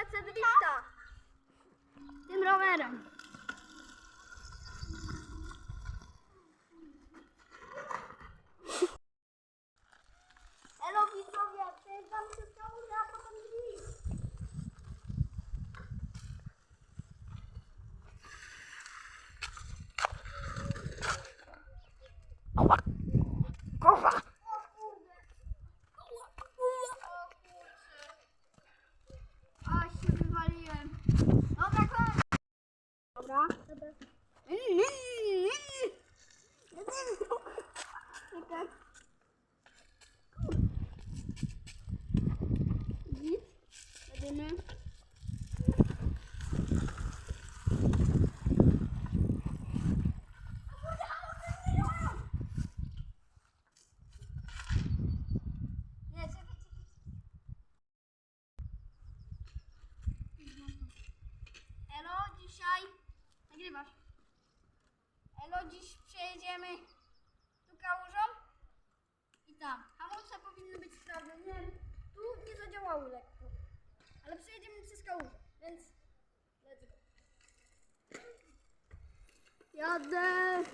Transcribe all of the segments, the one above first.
polecę drifta. Tym rowerem. Elo widzowie, przejeżdżam przez kałużę, a potem drift. Kurwa! Git. Hadi ne? Nagrywasz. Elo, dziś przejedziemy tu kałużą i tam. Hamulce powinny być sprawne. Nie, tu nie zadziałały lekko. Ale przejedziemy przez kałużę, więc let's go. Jadę.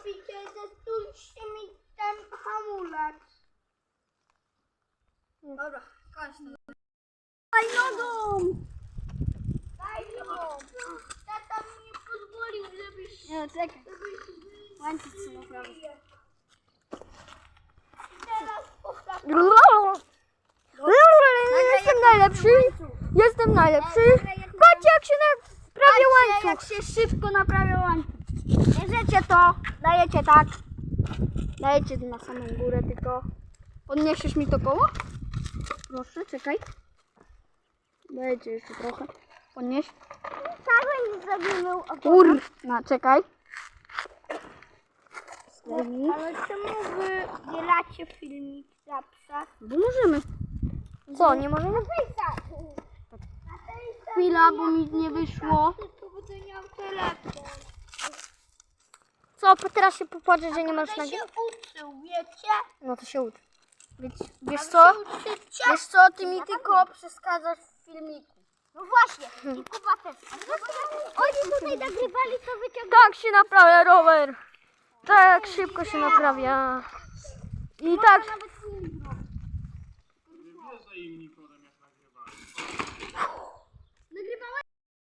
Robicie? Zestulcie mi ten hamulec. Dobra, kończ to. Daj nogą! Daj nogą! Tata mi nie pozwolił, żebyś... Nie, czekaj. Łańcuch się naprawi. Teraz powtarzam. Jestem najlepszy! Jestem najlepszy! Patrzcie jak się naprawia Patrzcie, jak łańcuch! się szybko naprawia łańcuch. Bierzecie to, dajecie tak. Dajecie na samą górę tylko. Podniesiesz mi to koło? Proszę, czekaj. Dajecie jeszcze trochę. Podnieś. Cały nie zrobimy Kurna, czekaj. Ale czemu wy dzielacie filmik za psa? Bo możemy. Co, nie możemy? Chwila, bo mi nie wyszło. To Co? Teraz się popłaczę, że nie masz nagi? się uczył, wiecie? No to się ucz. Wiesz, wiesz A wy co? się uczycie? Wiesz co? Ty mi tylko przeszkadzasz w filmiku. No właśnie, i Kuba też. Oni tutaj nagrywali, to wyciągnęli. Tak się naprawia rower. Tak szybko się naprawia. I tak. Nie